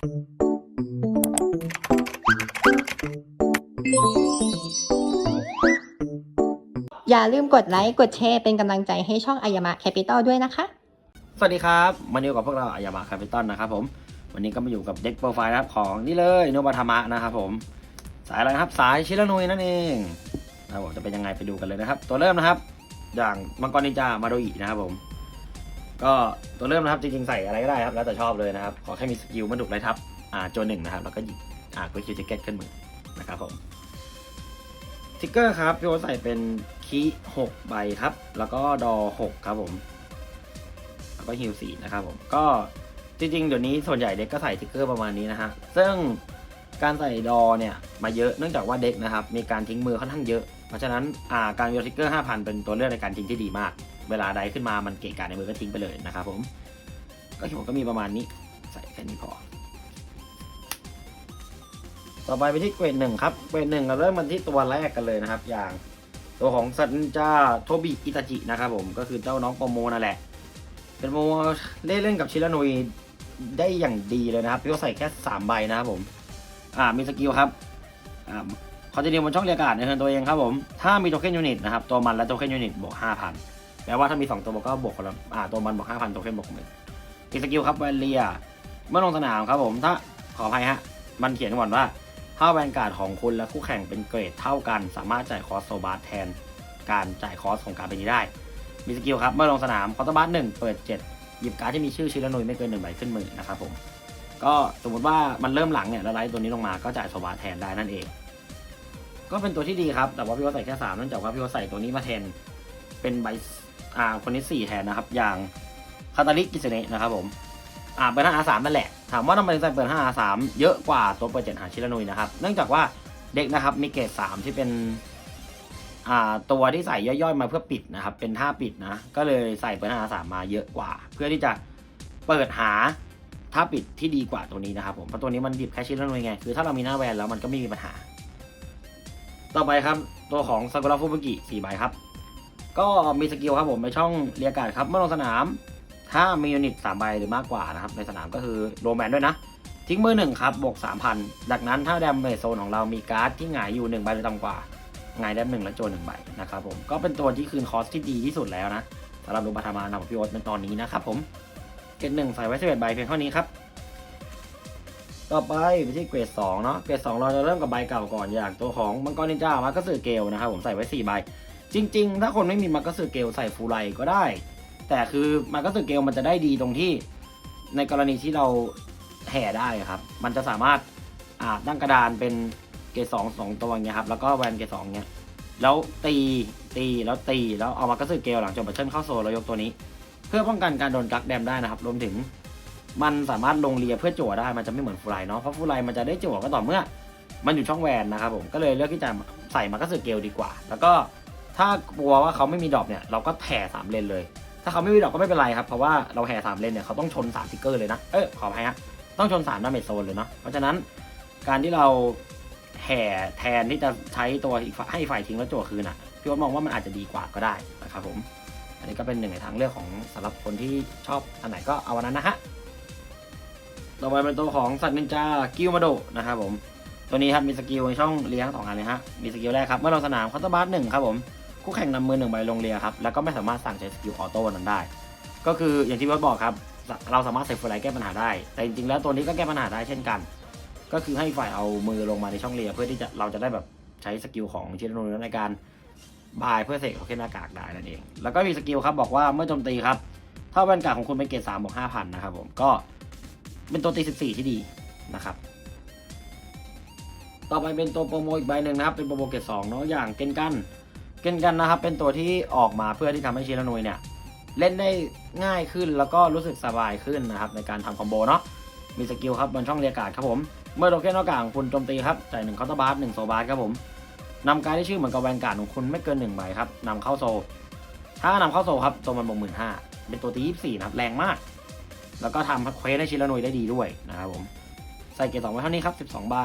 อย่าลืมกดไลค์ กดแชร์ เป็นกำลังใจให้ช่องอายามะแคปิตอลด้วยนะคะ สวัสดีครับมาอยู่กับพวกเราอายามาคปิตอนนะครับผม วันนี้ก็มาอยู่กับเด็กโปรไฟล์นะครับของนี่เลยโนบาธามะนะครับผม สายอะไรนะครับ สายชิรานุยนั่นเองนะครับผมจะเป็นยังไงไปดูกันเลยนะครับ ตัวเริ่มนะครับ อย่างมังกรนินจามาโดอินะครับผม ก็ตัวเริ่มนะครับจริงๆใส่อะไรก็ได้ครับแล้วแต่ชอบเลยนะครับขอแค่มีสกิลมันดุไรทับอ่าโจนหนึ่งนะครับแล้วก็หยิบอ่ากุคิวจิเก็ตขึ้นมือนะครับผมทิกเกอร์ครับพี่โอใส่เป็นคีหกใบครับ แล้วก็ดอหกครับผมแล้วก็ฮิลสี่นะครับผมก็จริงๆเดี๋ยวนี้ส่วนใหญ่เด็กก็ใส่ทิกเกอร์ประมาณนี้นะฮะซึ่งการใส่ดอเนี่ยมาเยอะเนื่องจากว่าเด็กนะครับมีการทิ้งมือค่อนข้างเยอะ เพราะฉะนั้นอ่าการโยนทิกเกอร์ 5,000 เป็นตัวเลือกในการทิ้งที่ดีมาก เวลาใดขึ้นมามันเกะกะในมือก็ทิ้งไปเลยนะครับผม ก็ผมก็มีประมาณนี้ ใส่แค่นี้พอ ต่อไปไปที่เกรดหนึ่งครับ เกรดหนึ่งเราเริ่มกันที่ตัวแรกกันเลยนะครับ อย่างตัวของซันจาโทบิอิตาจินะครับผมก็คือเจ้าน้องโปโมนั่นแหละเป็นโมเล่นเล่นกับชิรานุยได้อย่างดีเลยนะครับพี่ก็ใส่แค่สามใบนะครับผม อ่ามีสกิลครับอ่าเขาจะเดียวบนช่องเรียการ์ดในเทิร์นตัวเองครับผม ถ้ามีโทเค็นยูนิตนะครับ ตัวมันและโทเค็นยูนิตบวกห้าพัน แปลว่าถ้ามีสองตัวก็บวกคนละอ่าตัวมันบวกห้าพันโทเค็นบวกหมื่นอีกสกิลครับแวนเลียเมื่อลงสนามครับผมถ้าขออภัยฮะ มันเขียนก่อนว่า ถ้าแวนการ์ดของคุณและคู่แข่งเป็นเกรดเท่ากัน สามารถจ่ายคอสโซบาร์แทน การจ่ายคอสของการเป็นนี้ได้ มีสกิลครับเมื่อลงสนามคอร์ตบัสหนึ่งเปิดเจ็ดหยิบการ์ดที่มีชื่อชิรานุยไม่เกินหนึ่งใบขึ้นมือนะครับผมก็สมมติว่ามันเริ่มหลังเนี่ยแล้วไลท์ตัวนี้ลงมาก็จ่ายโซบาร์แทนได้นั่นเอง ก็เป็นตัวที่ดีครับ แต่ว่าพี่ว่าใส่แค่สามเนื่องจากว่าพี่ว่าใส่ตัวนี้มาแทนเป็นใบ อ่าคนที่สี่แทนนะครับ อย่างคาตาลิกิสเนะนะครับผมอ่าเปิดห้าอาสามนั่นแหละ ถามว่าทำไมถึงใส่เปิดห้าอาสามเยอะกว่าตัวเปิดเจ็ดหาชิรานุยนะครับ เนื่องจากว่าเด็กนะครับมีเกรดสามที่เป็นอ่าตัวที่ใส่ย่อยๆ มาเพื่อปิดนะครับ เป็นท่าปิดนะ ก็เลยใส่เปิดห้าอาสามมาเยอะกว่า เพื่อที่จะเปิดหาท่าปิดที่ดีกว่าตัวนี้นะครับผม เพราะตัวนี้มันดิบแค่ชิรานุยไง คือถ้าเรามีหน้าแวนแล้วมันก็ไม่มีปัญหา ต่อไปครับตัวของซากุระฟุบุกิสี่ใบครับ ก็มีสกิลครับผมในช่องเรียการ์ดครับเมื่อลงสนาม ถ้ามียูนิตสามใบหรือมากกว่านะครับในสนามก็คือโรแมนด้วยนะ ทิ้งมือหนึ่งครับบวกสามพันจากนั้นถ้าแดมเมจโซนของเรามีการ์ดที่หงายอยู่หนึ่งใบหรือต่ำกว่าหงายแดมหนึ่งและโจนหนึ่งใบนะครับผมก็เป็นตัวที่คืนคอสที่ดีที่สุดแล้วนะสำหรับรูปธรรมานของพี่โอ๊ตในตอนนี้นะครับผมเกรดหนึ่งใส่ไว้สิบเอ็ดใบเพียงเท่านี้ครับต่อไปไปที่เกรดสองเนาะเกรดสองเราจะเริ่มกับใบเก่าก่อนอย่างตัวของมังกรนินจามาก็สื่อเกลนะครับผมใส่ไว้สี่ใบ จริง ๆ ถ้าคนไม่มีมาก็สื่อเกลใส่ฟูไลก็ได้ แต่คือมาก็สื่อเกลมันจะได้ดีตรงที่ ในกรณีที่เราแห่ได้ครับ มันจะสามารถอ่าตั้งกระดานเป็นเกสองสองตัวอย่างเงี้ยครับแล้วก็แวนเกสองเงี้ยแล้วตีตีแล้วตีแล้วเอามากระสือเกลหลังจบบัตเชิลเข้าโซนแล้วยกตัวนี้ เพื่อป้องกันการโดนกักแดมได้นะครับรวมถึงมันสามารถลงเรียเพื่อจั่วได้ มันจะไม่เหมือนฟูไลเนาะ เพราะฟูไลมันจะได้จั่วก็ต่อเมื่อ มันอยู่ช่องแวนนะครับผม ก็เลยเลือกที่จะใส่มากระสือเกลดีกว่า แล้วก็ ถ้ากลัวว่าเขาไม่มีดรอปเนี่ยเราก็แผ่สามเลนเลย ถ้าเขาไม่มีดรอปก็ไม่เป็นไรครับ เพราะว่าเราแห่สามเลนเนี่ยเขาต้องชนสามทิกเกอร์เลยนะ เออขออภัยฮะต้องชนสามดาเมจโซนเลยเนาะ เพราะฉะนั้นการที่เราแห่แทนที่จะใช้ตัวอีกฝ่ายให้ฝ่ายทิ้งแล้วจั่วคืนอะพี่ว่ามองว่ามันอาจจะดีกว่าก็ได้นะครับผม อันนี้ก็เป็นหนึ่งในทางเลือกของสำหรับคนที่ชอบอันไหนก็เอาอันนั้นนะฮะ ต่อไปเป็นตัวของสัตว์นินจากิวมาโดนะครับผม ตัวนี้ครับมีสกิลในช่องเลี้ยงสองอันเลยฮะ มีสกิลแรกครับเมื่อลงสนามคอร์บัสหนึ่งครับผม คู่แข่งนำมือหนึ่งใบลงเรียครับ แล้วก็ไม่สามารถสั่งใช้สกิลออโต้นั้นได้ ก็คืออย่างที่พี่บอกครับ เราสามารถใส่ฟูไลท์แก้ปัญหาได้ แต่จริงๆแล้วตัวนี้ก็แก้ปัญหาได้เช่นกัน ก็คือให้ฝ่ายเอามือลงมาในช่องเรียเพื่อที่จะเราจะได้แบบใช้สกิลของชิโนโนในการบายเพื่อเสกเขาขึ้นหน้ากากได้นั่นเอง แล้วก็มีสกิลครับบอกว่าเมื่อโจมตีครับ ถ้าแวนการ์ของคุณเป็นเกรดสามบวกห้าพันนะครับผม ก็เป็นตัวตีสิบสี่ที่ดีนะครับต่อไปเป็นตัวโปรโมอีกใบหนึ่งนะครับ เป็นโปรโมเกรดสองเนาะอย่างเกนกัน เกนกันนะครับเป็นตัวที่ออกมาเพื่อที่ทำให้ชิรานุยเนี่ยเล่นได้ง่ายขึ้นแล้วก็รู้สึกสบายขึ้นนะครับในการทำคอมโบเนาะมีสกิลครับบนช่องเรียกการ์ดครับผม เมื่อโดเคนนอกกลางคุณโจมตีครับจ่ายหนึ่งเคาน์เตอร์บาร์หนึ่งโซบาร์ครับผมนำการดที่ชื่อเหมือนกับแวนการ์ดของคุณไม่เกินหนึ่งใบครับนำเข้าโซ ถ้านำเข้าโซครับตัวมันบวกหมื่นห้าเป็นตัวตียี่สี่นะครับแรงมาก แล้วก็ทำเควสให้ชิรานุยได้ดีด้วยนะครับผมใส่เกียร์สองไว้เท่านี้ครับสิบสองใบ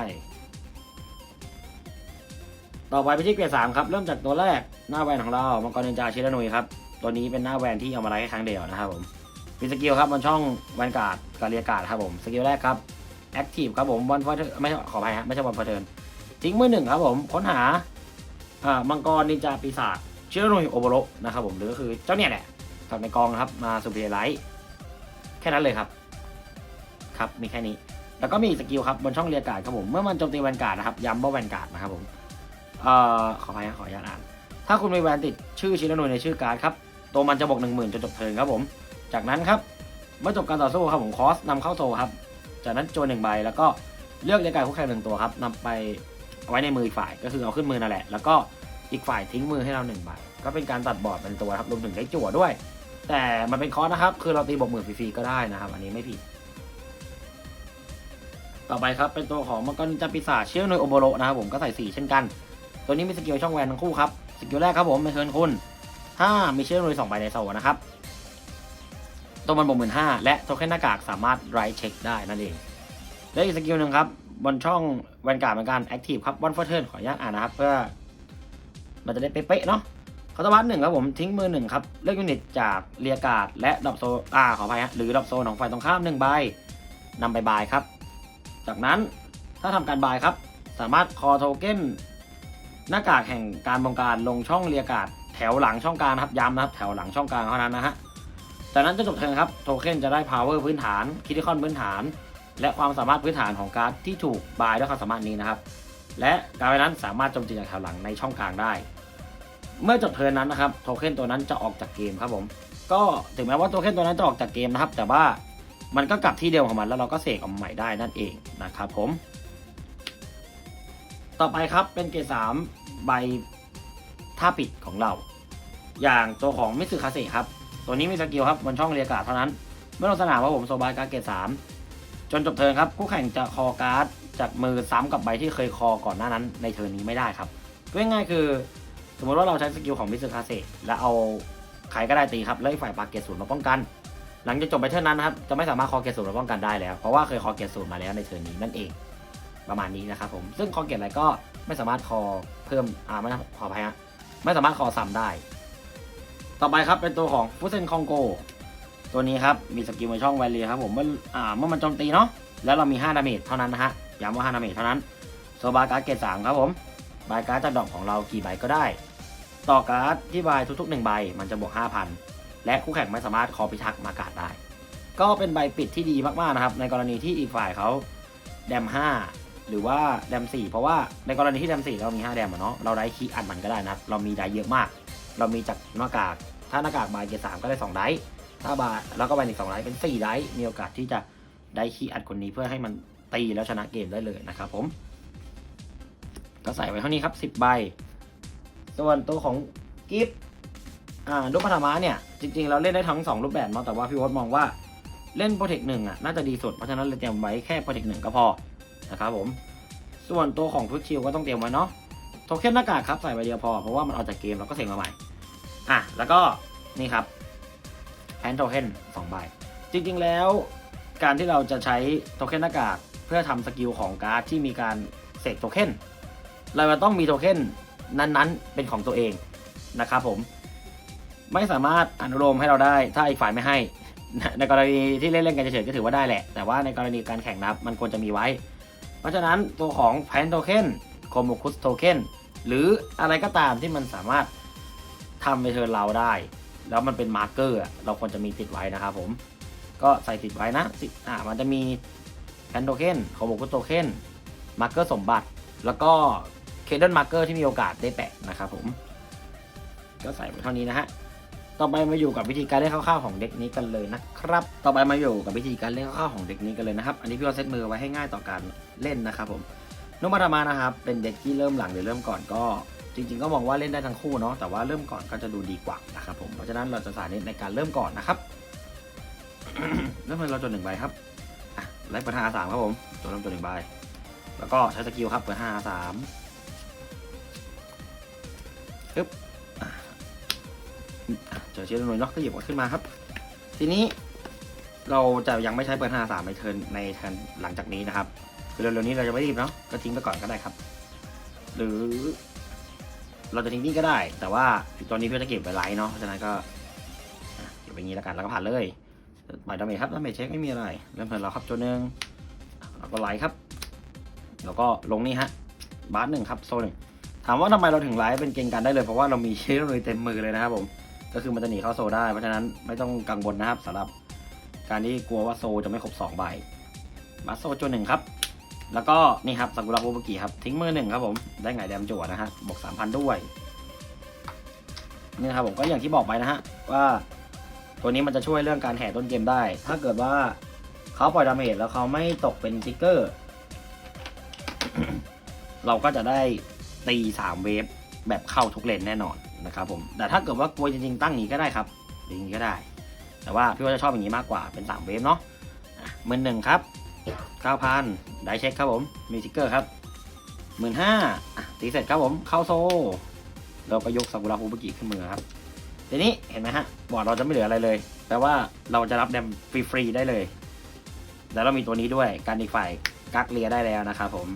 ต่อไปไปที่เกียร์สามครับเริ่มจากตัวแรกหน้าแวนของเรามังกรนินจาชิรานุยครับตัวนี้เป็นหน้าแวนที่เอามาไล่แค่ครั้งเดียวนะครับผมมีสกิลครับบนช่องแวนการ์ดกาเรียการ์ดครับผมสกิลแรกครับแอคทีฟครับผมวันฟอร์ไม่ใช่ขออภัยฮะไม่ใช่วันฟอร์เทิร์นทิ้งมือหนึ่งครับผมค้นหาอ่ามังกรนินจาปีศาจเชื้อโรยโอโบโรนะครับผมหรือก็คือเจ้าเนี่ยแหละจากในกองนะครับมาสุเ e ไลท์แค่นั้นเลยครับ ครับมีแค่นี้ แล้วก็มีสกิลครับบนช่องเรียการ์ดครับผมเมื่อมันโจมตีแวนการ์ดนะครับย้ำว่าแวนการ์ดนะครับผม เอ่อขออภัยนะขออนุญาตอ่านถ้าคุณมีแวนติดชื่อชิรโนยในชื่อการ์ดครับตัวมันจะบวกหนึ่งหมื่นจนจบเทิร์นครับผม จากนั้นครับเมื่อจบการต่อสู้ครับผมคอสนำเข้าโซครับ จากนั้นโจนหนึ่งใบแล้วก็เลือกเรียกการคู่แข่งหนึ่งตัวครับนำไปเอาไว้ในมืออีกฝ่ายก็คือเอาขึ้นมือนั่นแหละ แล้วก็อีกฝ่ายทิ้งมือให้เราหนึ่งใบก็เป็นการตัดบอร์ดเป็นตัวครับรวมถึงได้จั่วด้วย แต่มันเป็นคอสนะครับ คือเราตีบวกหมื่นฟรีๆก็ได้นะครับ อันนี้ไม่ผิด ต่อไปครับเป็นตัวของมังกรนินจาปีศาเชี่ยวโนยโอโบโรนะครับผมก็ใส่สีเช่นกัน ตัวนี้มีสกิลช่องแวนทั้งคู่ครับ สกิลแรกครับผมเป็นเทิร์นคุณถ้ามีเชี่ยวโนยสองใบในโซนะครับตัวมันบวกหมื่นห้าและโทเค็นหน้ากากสามารถไรเช็คได้นั่นเอง และอีกสกิลหนึ่งครับ บนช่องแวนการ์ดเหมือนกันแอคทีฟครับวันฟอร์เทิร์นขออนุญาตอ่านนะครับ เพื่อมันจะได้เป๊ะๆเนาะคาตาบัตหนึ่งครับผมทิ้งมือหนึ่งครับ เลือกยูนิตจากเรียการ์ดและดับโซอ่าขออภัยฮะหรือดับโซของฝ่ายตรงข้ามหนึ่งใบนำไปบายครับ จากนั้นถ้าทำการบายครับ สามารถคอโทเก้น หน้ากากแห่งการบงการลงช่องเรียการ์ดแถวหลังช่องกลางนะครับย้ำนะครับแถวหลังช่องกลางเท่านั้นนะฮะจากนั้นจะจบเทิร์นครับโทเค็นจะได้ power พื้นฐานคิด i คอนพื้นฐาน และความสามารถพื้นฐานของการ์ดที่ถูกบายด้วยความสามารถนี้นะครับ และการ์ดนั้นสามารถโจมตีจากแถวหลังในช่องกลางได้ เมื่อจบเทิร์นนั้นนะครับโทเค็นตัวนั้นจะออกจากเกมครับผมก็ถึงแม้ว่าโทเค็นตัวนั้นจะออกจากเกมนะครับ แต่ว่ามันก็กลับที่เดิมของมันแล้วเราก็เสกออกมาใหม่ได้นั่นเองนะครับผม ต่อไปครับเป็นเกรดสามใบท่าปิดของเรา อย่างตัวของมิสึคาเซครับ ตัวนี้มีสกิลครับบนช่องเรียกกาเท่านั้น เมื่อลงสนามว่าผมโซบายการเกรดสามจนจบเทิร์นครับคู่แข่งจะคอการ์ดจากมือซ้ำกับใบที่เคยคอก่อนหน้านั้น ในเทิร์นนี้ไม่ได้ครับง่ายๆคือ สมมติว่าเราใช้สกิลของมิสึคาเซแล้วเอาใครก็ได้ตีครับแล้วอีกฝ่ายปากเกรดศูนย์มาป้องกัน หลังจากจบไปเทิร์นนั้นครับจะไม่สามารถคอเกรดศูนย์มาป้องกันได้แล้วเพราะว่าเคยคอเกรดศูนย์มาแล้วในเทิร์นนี้นั่นเอง ประมาณนี้นะครับผม ซึ่งคอเกรดอะไรก็ไม่สามารถคอเพิ่ม อ่า ไม่ขออภัยฮะ ไม่สามารถคอซ้ำได้ ต่อไปครับเป็นตัวของฟุเซนคองโก ตัวนี้ครับ มีสกิลในช่องแวลีครับผม เมื่อ อ่า เมื่อมันโจมตีเนาะ แล้วเรามี 5 ดาเมจเท่านั้นนะฮะ ย้ำว่า 5 ดาเมจเท่านั้น โซบาการ์ดเกรดสามครับผม บายการ์ดจากดอกของเรากี่ใบก็ได้ ต่อการ์ดที่บายทุกๆ1ใบ มันจะบวก5,000 และคู่แข่งไม่สามารถคอพิทักษ์มาการ์ดได้ ก็เป็นใบปิดที่ดีมากๆนะครับ ในกรณีที่อีกฝ่ายเขาแดม5 หรือว่าแดม4เพราะว่าในกรณีที่แดม4เรามี 5 แดมอะเนาะเราได้คีอัดมันก็ได้นะครับ เรามีได้เยอะมาก เรามีจากหน้ากาก ถ้าหน้ากากบายเกรดสามก็ได้2ไดส์ถ้าบายแล้วก็บายอีก2ไดส์เป็น4ไดส์มีโอกาสที่จะได้คีอัดคนนี้เพื่อให้มันตีแล้วชนะเกมได้เลยนะครับผมก็ใส่ไว้เท่านี้ครับ10ใบส่วนตัวของกิฟต์อ่าลูกพัฒมาเนี่ย จริงๆ เราเล่นได้ทั้ง 2 รูปแบบเนาะแต่ว่าพี่วอตมองว่าเล่นโปรเทคหนึ่งอะน่าจะดีสุดเพราะฉะนั้นเลยเตรียมไว้แค่โปรเทคหนึ่งก็พอ นะครับผม ส่วนตัวของฟุตชิลก็ต้องเตรียมไว้เนาะโทเค็นหน้ากากครับใส่ใบเดียวพอ เพราะว่ามันออกจากเกมเราก็เสกมาใหม่ อะ แล้วก็นี่ครับแพนโทเค็นสองใบ จริงๆแล้วการที่เราจะใช้โทเค็นหน้ากากเพื่อทำสกิลของการ์ดที่มีการเสกโทเค็นเราจะต้องมีโทเค็นนั้นๆ เป็นของตัวเองนะครับผม ไม่สามารถอนุโลมให้เราได้ถ้าอีกฝ่ายไม่ให้ ในกรณีที่เล่นๆกันเฉยๆก็ถือว่าได้แหละ แต่ว่าในกรณีการแข่งรับมันควรจะมีไว้ ราะฉะนั้นตัวของแพนโทเค็นโคโมคุสโทเค็นหรืออะไรก็ตามที่มันสามารถทำในเทิร์นเราได้ แล้วมันเป็นมาร์กเกอร์เราควรจะมีติดไว้นะครับผม ก็ใส่ติดไว้นะติดอ่ามันจะมีแพนโทเค็นโคโมคุสโทเค็นมาร์กเกอร์สมบัติ แล้วก็เคเดนมาร์กเกอร์ที่มีโอกาสได้แปะนะครับผม ก็ใส่ไว้เท่านี้นะฮะ ต่อไปมาอยู่กับวิธีการเล่นคร่าวๆของเด็กนี้กันเลยนะครับ ต่อไปมาอยู่กับวิธีการเล่นคร่าวๆของเด็กนี้กันเลยนะครับ อันนี้พี่ว่าเซตมือไว้ให้ง่ายต่อการเล่นนะครับผมนุมารามานะครับ เป็นเด็กที่เริ่มหลังหรือเริ่มก่อนก็ จริง ๆ ก็มองว่าเล่นได้ทั้งคู่เนาะ แต่ว่าเริ่มก่อนก็จะดูดีกว่านะครับผม เพราะฉะนั้นเราจะสาธิตในการเริ่มก่อนนะครับ เริ่มเลยเราจดหนึ่งใบครับไล่เปิดห้าสามครับผมจดเริ่มจดหนึ่งใบ แล้วก็ใช้สกิลครับเปิดห้าสามปึ๊บ เจอเชื้อหน่วยเน็อกก็หยิบออกขึ้นมาครับ ทีนี้เราจะยังไม่ใช้เปิดห้าสามในเทิร์นในเทิร์นหลังจากนี้นะครับ คือเร็วๆนี้เราจะไม่รีบเนาะก็ทิ้งไปก่อนก็ได้ครับ หรือ เราจะทิ้งนี่ก็ได้ แต่ว่าตอนนี้เพื่อจะเก็บไว้ไลท์เนาะเพราะฉะนั้นก็เก็บไว้งี้แล้วกันแล้วก็ผ่านเลยไปดาเมจครับดาเมจเช็คไม่มีอะไรเริ่มเทิร์นเราครับตัวหนึ่งแล้วก็ไลค์ครับ แล้วก็ลงนี่ฮะบาร์หนึ่งครับโซหนึ่งถามว่าทำไมเราถึงไลค์เป็นเกณฑ์การได้เลยเพราะว่าเรามีเชฟเลยเต็มมือเลยนะครับผม ก็คือมันจะหนีเข้าโซได้ เพราะฉะนั้นไม่ต้องกังวลนะครับสำหรับการที่กลัวว่าโซจะไม่ครบสองใบมาโซจนหนึ่งครับ แล้วก็นี่ครับซากุระโบบุกิครับทิ้งมือหนึ่งครับผมได้ไงแดมจั่วนะฮะบวกสามพันด้วยนี่นะครับผมก็อย่างที่บอกไปนะฮะว่าตัวนี้มันจะช่วยเรื่องการแห่ต้นเกมได้ ถ้าเกิดว่าเขาปล่อยดาเมจแล้วเขาไม่ตกเป็นทิกเกอร์ เราก็จะได้ตีสามเวฟแบบเข้าทุกเลนแน่นอน นะครับผมแต่ถ้าเกิดว่ากลัวจริงๆตั้งอย่างนี้ก็ได้ครับหรืออย่างนี้ก็ได้ แต่ว่าพี่ว่าจะชอบอย่างนี้มากกว่าเป็นสามเวฟเนาะหมื่นหนึ่งครับเก้าพันได้เช็คครับผมมีทิกเกอร์ครับหมื่นห้าตีเสร็จครับผมเข้าโซ เราก็ยกซากุระฮูบุกิขึ้นมือครับทีนี้เห็นไหมฮะบอร์ดเราจะไม่เหลืออะไรเลยแปลว่าเราจะรับแดมฟรีๆได้เลย แล้วเรามีตัวนี้ด้วยการอีกฝ่ายกักเลียได้แล้วนะครับผม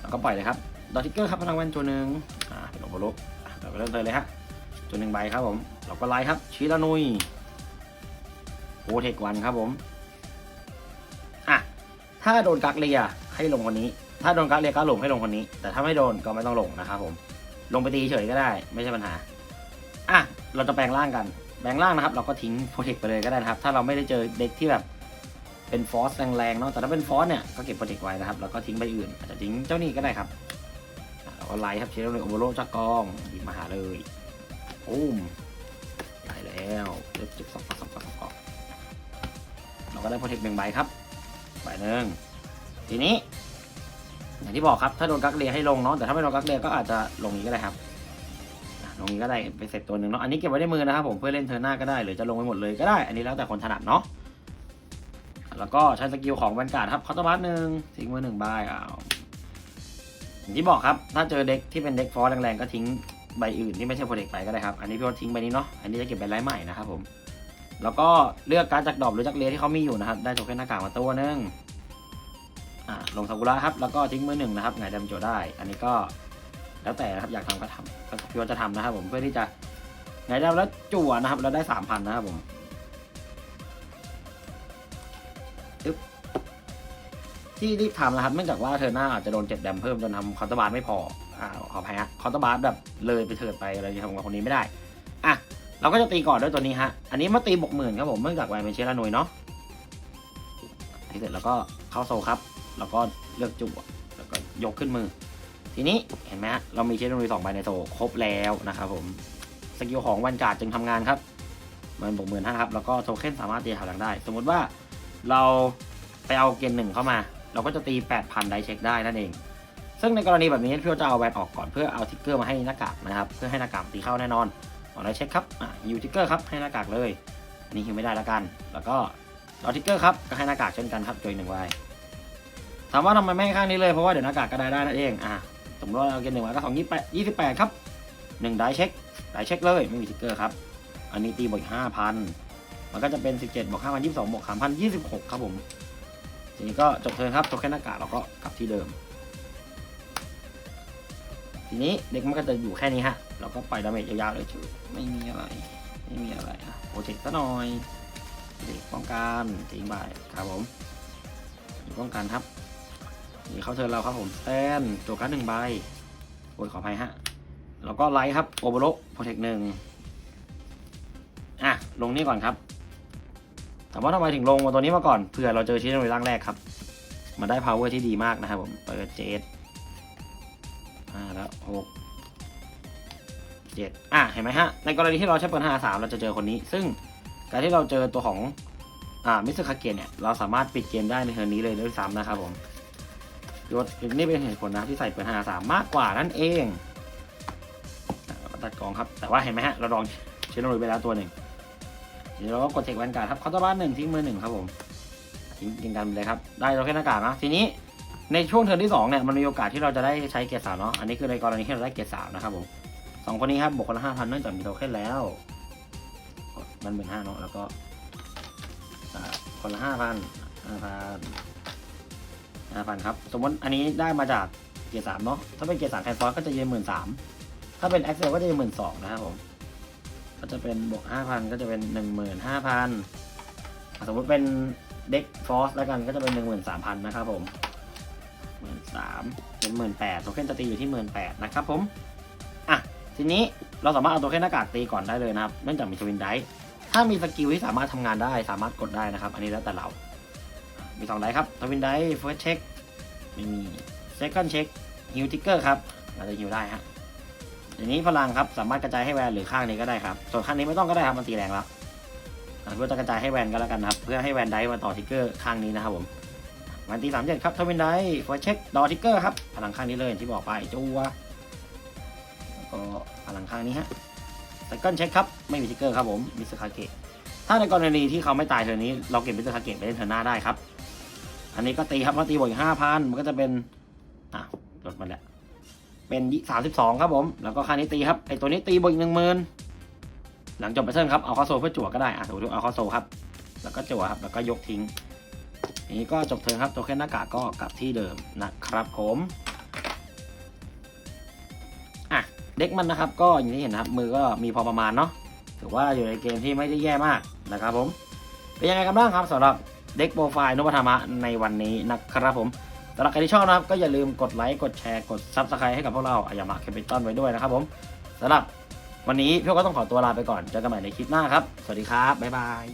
แล้วก็ปล่อยเลยครับดอทิกเกอร์ครับพลังแว่นตัวหนึ่งอ่าเป็นโอโบโล เริ่มเลยเลยฮะตัวหนึ่งใบครับผมเราก็ไล่ครับชิรานุยโอเทควันครับผมอะถ้าโดนกักเลียให้ลงคนนี้ ถ้าโดนกักเลียก็ลงให้ลงคนนี้ แต่ถ้าไม่โดนก็ไม่ต้องลงนะครับผมลงไปตีเฉยก็ได้ ไม่ใช่ปัญหาอะเราจะแปลงร่างกันแปลงร่างนะครับ เราก็ทิ้งโปรเทคไปเลยก็ได้นะครับ ถ้าเราไม่ได้เจอเด็กที่แบบเป็นฟอสแรงๆเนาะแต่ถ้าเป็นฟอสเนี่ยก็เก็บโปรเทคไว้นะครับแล้วก็ทิ้งไปอื่นอาจจะทิ้งเจ้านี่ก็ได้ครับ อะเราก็ไล่ครับเชลล์โอโบโรจากกองหยิบมาหาเลยอุ้มได้แล้วเลือกจุดสองสองสองสองสองเราก็ได้โปรเทคหนึ่งใบครับใบหนึ่งทีนี้ อย่างที่บอกครับ ถ้าโดนกักเลียให้ลงเนาะแต่ถ้าไม่โดนกักเลียก็อาจจะลงนี้ก็ได้ครับลงนี้ก็ได้ไปเสร็จตัวหนึ่งเนาะอันนี้เก็บไว้ในมือนะครับผมเพื่อเล่นเทอร์นหน้าก็ได้หรือจะลงไปหมดเลยก็ได้ อันนี้แล้วแต่คนถนัดเนาะแล้วก็ใช้สกิลของแวนการ์ดครับคอตบัสหนึ่งทิ้งมือหนึ่งใบอ้าวอา ที่บอกครับ ถ้าเจอเด็กที่เป็นเด็กฟอสแรงๆก็ทิ้งใบอื่นที่ไม่ใช่โปรเด็กไปก็ได้ครับ อันนี้พี่ว่าทิ้งใบนี้เนาะ อันนี้จะเก็บใบไร้ใหม่นะครับผม แล้วก็เลือกการจากดอกหรือจากเลที่เขามีอยู่นะครับ ได้โทเค็นหน้ากากมาตัวหนึงอ่าลงซากุระครับ แล้วก็ทิ้งมือหนึ่งนะครับไงดำโจได้ อันนี้ก็แล้วแต่นะครับอยากทำก็ทำก็พี่ว่าจะทำนะครับผมเพื่อที่จะไงได้แล้วจั่วนะครับแล้วได้สามพันนะครับผมอึ๊บ ที่รีบทำนะครับเนื่องจากว่าเธอหน้าอาจจะโดนเจ็ดแดมเพิ่มจนทำคอร์ตบาร์ไม่พออ่าขออภัยฮะคอร์ตบาร์แบบเลยไปเถิดไปอะไรที่ทำกับคนนี้ไม่ได้อะเราก็จะตีก่อนด้วยตัวนี้ฮะอันนี้มาตีบกหมื่นครับผมเนื่องจากแวนเป็นเชลานุยเนาะทีเสร็จแล้วก็เข้าโซครับ แล้วก็เลือกจั่แล้วก็ยกขึ้นมือ ทีนี้เห็นไหมฮะเรามีเชนนุยสองใบในโซครบแล้วนะครับผมสกิลของวันกาดจึงทำงานครับมันบกหมื่นห้าครับแล้วก็โทเค็นสามารถตีถอยหลังได้ สมมุติว่าเราไปเอาเกณฑ์หนึ่งเข้ามา เราก็จะตี 8,000 ได้เช็คได้นั่นเอง ซึ่งในกรณีแบบนี้พี่ว่าจะเอาแวนออกก่อนเพื่อเอาทิกเกอร์มาให้หน้ากากนะครับ เพื่อให้หน้ากากตีเข้าแน่นอนออกไดเช็คครับอะยูทิกเกอร์ครับให้หน้ากากเลยอันนี้ฮิวไม่ได้แล้วกัน แล้วก็เอาทิกเกอร์ครับก็ให้หน้ากากเช่นกันครับจอยหนึ่งไว้ถามว่าทำไมไม่ให้ข้างนี้เลยเพราะว่าเดี๋ยวหน้ากากก็ได้ได้นั่นเองอะสมมติว่าเราเกณฑ์หนึ่งไว้ก็สองยี่แปดยี่สิบแปดครับหนึ่งได้เช็คได้เช็คเลยไม่มีทิกเกอร์ครับ อันนี้ตีบวกห้าพันมันก็จะเป็นสิบเจ็ดบวกห้าพันยี่สิบสองบวกสามพันยี่สิบหกครับผม ทีนี้ก็จบเทิร์นครับตัวแค่หน้ากากเราก็กลับที่เดิม ทีนี้เด็กมันก็จะอยู่แค่นี้ฮะ เราก็ปล่อยดาเมจยาวๆเลยชื่อไม่มีอะไร ไม่มีอะไรอะโปรเจกต์ซะหน่อยเด็กป้องกันทิ้งไปครับผมป้องกันครับ นี่เขาเทิร์นเราครับผมแตนตัวการ์ดหนึ่งใบโอ้ยขออภัยฮะแล้วก็ไลท์ครับโอเบโรโปรเทคหนึ่งอะ ลงนี่ก่อนครับ ถามว่าทำไมถึงลงมาตัวนี้มาก่อนเผื่อเราเจอชิ้นในร่างแรกครับ มันได้ power ที่ดีมากนะครับผมเปิดเจ็ดอ่าแล้วหกเจ็ดอะเห็นไหมฮะ ในกรณีที่เราใช้เปิดห้าสามเราจะเจอคนนี้ ซึ่งการที่เราเจอตัวของอ่ามิสเตอร์คาเกนเนี่ยเราสามารถปิดเกมได้ในเทอร์นนี้เลยด้วยซ้ำนะครับผมยศนี่เป็นเหตุผลนะที่ใส่เปิดหาสามมากกว่านั่นเองตัดกองครับ แต่ว่าเห็นไหมฮะเราลองเชนโนยไปแล้วตัวหนึ่ง เดี๋ยวเราก็กดเทคแวนการ์ดครับคอร์ตบ้านหนึ่งทิ้งมือหนึ่งครับผมทิ้งทิ้งกันเลยครับ ได้เราแค่หน้ากากนะทีนี้ในช่วงเทิร์นที่สองเนี่ยมันมีโอกาสที่เราจะได้ใช้เกียร์สามเนาะอันนี้คือในกรณีที่เราได้เกียร์สามนะครับผมสองคนนี้ครับบวกคนละห้าพันเนื่องจากมีโทเค็นแล้วมันเป็นห้าเนาะแล้วก็คนละห้าพันห้าพันห้าพันครับ สมมติอันนี้ได้มาจากเกียร์สามเนาะถ้าเป็นเกียร์สามแคนฟอสก็จะยืนหมื่นสามถ้าเป็น Excel ก็จะยืนหมื่นสองนะครับผม ก็จะเป็นบวกห้าพันก็จะเป็นหนึ่งหมื่นห้าพันสมมติเป็นเด็กฟอสแล้วกันก็จะเป็นหนึ่งหมื่นสามพันนะครับผมหมื่นสามเป็นหมื่นแปดโทเค็นจะตีอยู่ที่หมื่นแปดนะครับผมอะทีนี้เราสามารถเอาตัวเค็นหน้ากากตีก่อนได้เลยนะครับเนื่องจากมีทวินไดท์ถ้ามีสกิลที่สามารถทำงานได้สามารถกดได้นะครับ อันนี้แล้วแต่เรา มีสองไดท์ครับทวินไดท์เฟิร์สเช็คไม่มีเซคันด์เช็คฮิวทิกเกอร์ครับเราจะฮิวได้ฮะ ทีนี้พลังครับสามารถกระจายให้แวนหรือข้างนี้ก็ได้ครับ ส่วนข้างนี้ไม่ต้องก็ได้ครับมันตีแรงแล้วเพื่อจะกระจายให้แวนก็แล้วกันครับ เพื่อให้แวนไดท์มาต่อทิกเกอร์ข้างนี้นะครับผมวันตีสามเจ็ดครับทวินไดท์เฟิร์เช็คดอทิกเกอร์ครับพลังข้างนี้เลยอย่างที่บอกไปจัวแล้วก็พลังข้างนี้ฮะเซคันเช็คครับไม่มีทิกเกอร์ครับผมมิสคาเกะถ้าในกรณีที่เขาไม่ตายเทอร์นี้ เราเก็บมิสคาเกะไปเล่นเทอร์หน้าได้ครับ อันนี้ก็ตีครับมาตีบวกอีกห้าพันมันก็จะเป็นอะลดมาแล้ว เป็นสามสิบสองครับผม แล้วก็ค่านี้ตีครับ ไอตัวนี้ตีบวกอีกหนึ่งหมื่นหลังจบไปเทิร์นครับ เอาข้อโซเพื่อจั่วก็ได้ อะสมมติเอาข้อโซครับ แล้วก็จั่วครับ แล้วก็ยกทิ้งอย่างนี้ก็จบเทิร์นครับ ตัวแค่หน้ากากก็กลับที่เดิมนะครับผม อะ เด็กมันนะครับ ก็อย่างที่เห็นนะครับ มือก็มีพอประมาณเนาะ ถือว่าอยู่ในเกมที่ไม่ได้แย่มากนะครับผม เป็นยังไงกันบ้างครับสำหรับเด็กโปรไฟล์นุปธรรมะในวันนี้นะครับผม สำหรับใครที่ชอบนะครับก็อย่าลืมกดไลค์กดแชร์กดซับสไครต์ให้กับพวกเราอายามะแคปิตอลไว้ด้วยนะครับผมสำหรับวันนี้พี่ก็ต้องขอตัวลาไปก่อนเจอกันใหม่ในคลิปหน้าครับ สวัสดีครับบ๊ายบาย